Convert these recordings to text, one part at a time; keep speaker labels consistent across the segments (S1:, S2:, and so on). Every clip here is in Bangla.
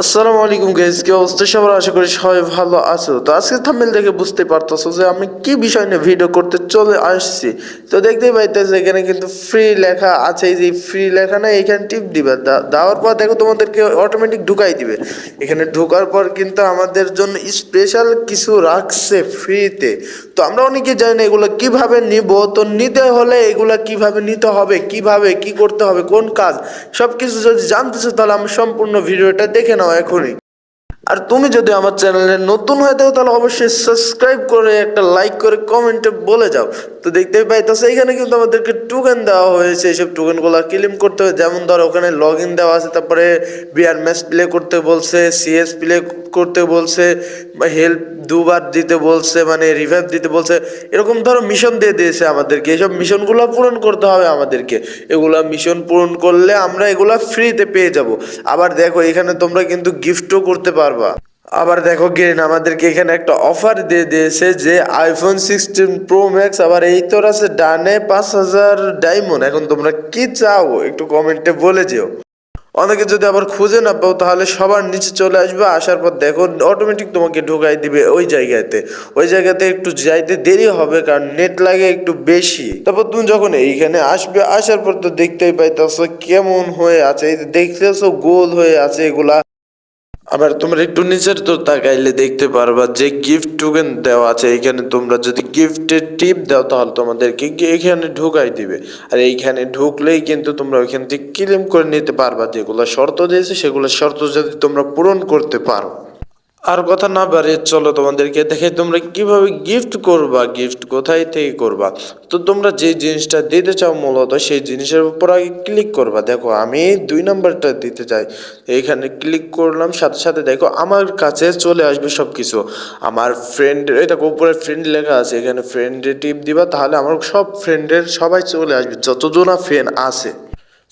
S1: আসসালামু আলাইকুম গাইজ কি অবস্থা? সবার আশা করি সবাই ভালো আছো। তো আজকে থাম্বেল দেখে বুঝতে পারতেছো যে আমি কি বিষয় নিয়ে ভিডিও করতে চলে আসছি। তো দেখতেই পাইতেছে এখানে কিন্তু ফ্রি লেখা আছে। এই যে ফ্রি লেখা না এখানে টিপ দিবে। দেওয়ার পর দেখো তোমাদেরকে অটোমেটিক ঢুকাই দিবে। এখানে ঢোকার পর কিন্তু আমাদের জন্য স্পেশাল কিছু রাখছে ফ্রিতে তো আমরা অনেকে জানি না এগুলো কীভাবে নিব। তো নিতে হলে এগুলো কীভাবে নিতে হবে, কীভাবে, কি করতে হবে, কোন কাজ সব কিছু যদি জানতে চাও তাহলে আমি সম্পূর্ণ ভিডিওটা দেখে নাও এখনই। আর তুমি যদি আমার চ্যানেলে নতুন হয়ে থাকো, তাহলে অবশ্যই সাবস্ক্রাইব করে, একটা লাইক করে কমেন্টে বলে যাও। তো দেখতেই পাইতেছো এখানে কিন্তু আমাদেরকে টোকেন দেওয়া হয়েছে। এইসব টোকেনগুলো ক্লেম করতে হবে। যেমন ধরো, ওখানে লগ ইন দেওয়া আছে, তারপরে বিয়ার ম্যাচ প্লে করতে বলছে সিএস প্লে করতে বলছে, বা হেল্প দুবার দিতে বলছে মানে রিভাইভ দিতে বলছে। এরকম ধরো মিশন দিয়ে দিয়েছে আমাদেরকে। এইসব মিশনগুলো পূরণ করতে হবে আমাদেরকে। এগুলো মিশন পূরণ করলে আমরা এগুলা ফ্রিতে পেয়ে যাব। আবার দেখো, এখানে তোমরা কিন্তু গিফটও করতে পারবা। আবার দেখো গেন আমাদেরকে এখানে একটা অফার দিয়ে দিয়েছে যে আইফোন সিক্সটিন প্রো ম্যাক্স আবার এই তোর আছে ডানে পাঁচ হাজার ডায়মন্ড এখন তোমরা কি চাও, একটু কমেন্টে বলে যেও। অনেকে যদি আবার খুঁজে না পাও, তাহলে সবার নিচে চলে আসবে। আসার পর দেখো অটোমেটিক তোমাকে ঢোকাই দিবে ওই জায়গাতে। ওই জায়গাতে একটু যাইতে দেরি হবে, কারণ নেট লাগে একটু বেশি। তারপর তুমি যখন এইখানে আসবে, আসার পর তো দেখতেই পাইতেছো কেমন হয়ে আছে। দেখতেছো, গোল হয়ে আছে এগুলা। আবার তোমরা একটু নিচের তো তাকাইলে দেখতে পারবা যে গিফট টোকেন দেওয়া আছে, এখানে তোমরা যদি গিফটের টিপ দাও তাহলে তোমাদেরকে এখানে ঢুকাই দিবে। আর এইখানে ঢুকলেই কিন্তু তোমরা ওইখান থেকে ক্লেম করে নিতে পারবা, যেগুলো শর্ত দিয়েছে সেগুলো শর্ত যদি তোমরা পূরণ করতে পারো। আর কথা না বাড়িয়ে চলো তোমাদেরকে দেখে তোমরা কীভাবে গিফট করবা গিফট কোথায় থেকে করবা? তো তোমরা যে জিনিসটা দিতে চাও মূলত সেই জিনিসের উপর আগে ক্লিক করবা। দেখো, আমি দুই নাম্বারটা দিতে চাই। এইখানে ক্লিক করলাম, সাথে সাথে দেখো আমার কাছে চলে আসবে সব কিছু আমার ফ্রেন্ড এটা উপরে ফ্রেন্ড লেখা আছে, এখানে ফ্রেন্ডে টিপ দিবা, তাহলে আমার সব ফ্রেন্ডের সবাই চলে আসবে, যতজন ফ্রেন্ড আছে।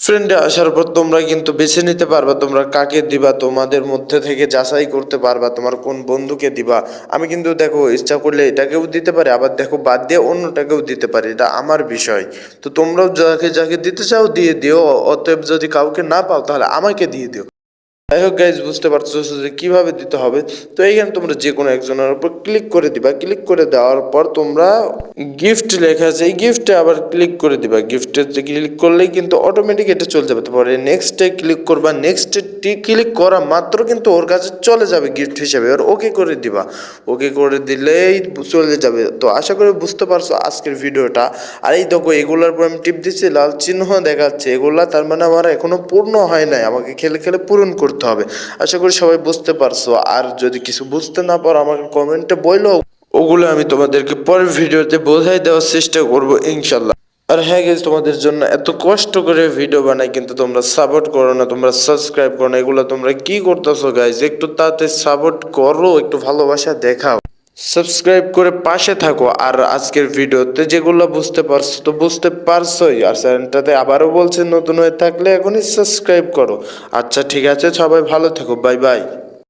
S1: ফ্রেন্ডে আসার পর তোমরা কিন্তু বেছে নিতে পারবা, তোমরা কাকে দিবা, তোমাদের মধ্যে থেকে যাচাই করতে পারবা, তোমার কোন বন্ধুকে দিবা। আমি কিন্তু দেখো, ইচ্ছা করলে এটাকেও দিতে পারি, আবার দেখো, বাদ দিয়ে অন্যটাকেও দিতে পারি, এটা আমার বিষয়। তো তোমরাও যাকে যাকে দিতে চাও, দিয়ে দিও, অতএব যদি কাউকে না পাও, তাহলে আমাকে দিয়ে দিও। যাই হোক গাইজ বুঝতে পারছ যে কীভাবে দিতে হবে। তো এইখানে তোমরা যে কোনো একজনের উপর ক্লিক করে দিবা। ক্লিক করে দেওয়ার পর তোমরা গিফট লেখা আছে। এই গিফটে আবার ক্লিক করে দিবা। গিফটে ক্লিক করলেই কিন্তু অটোমেটিক এটা চলে যাবে। তারপরে নেক্সটে ক্লিক করবা। নেক্সটে ক্লিক করা মাত্র কিন্তু ওর কাছে চলে যাবে গিফট হিসেবে। আর ওকে করে দিবা। ওকে করে দিলেই চলে যাবে। তো আশা করি বুঝতে পারছ আজকের ভিডিওটা। আর এই দেখো, এগুলোর পর আমি টিপ দিচ্ছি। লাল চিহ্ন দেখাচ্ছে। এগুলা তার মানে আমার এখনও পূর্ণ হয় নাই। আমাকে খেলে খেলে পূরণ করতে হবে। আশা করি সবাই বুঝতে পারছ। আর যদি কিছু বুঝতে না পারো, আমাকে কমেন্টে বলল ওগুলো আমি তোমাদেরকে পরের ভিডিওতে বোঝাই দেওয়ার চেষ্টা করব, ইনশাল্লাহ। আর হ্যাঁ গেছে তোমাদের জন্য এত কষ্ট করে ভিডিও বানাই, কিন্তু তোমরা সাপোর্ট করো না, তোমরা সাবস্ক্রাইব করো না। এগুলো তোমরা কি করতেছো গাইজ একটু তাতে সাপোর্ট করো, একটু ভালোবাসা দেখাও। সাবস্ক্রাইব করে পাশে থাকো। আর আজকের ভিডিওতে যেগুলো বুঝতে পারছ তো বুঝতে পারছোই। আর চ্যানেলটাতে আবারও বলছে, নতুন হয়ে থাকলে এখনই সাবস্ক্রাইব করো। আচ্ছা ঠিক আছে, সবাই ভালো থেকো, বাই বাই।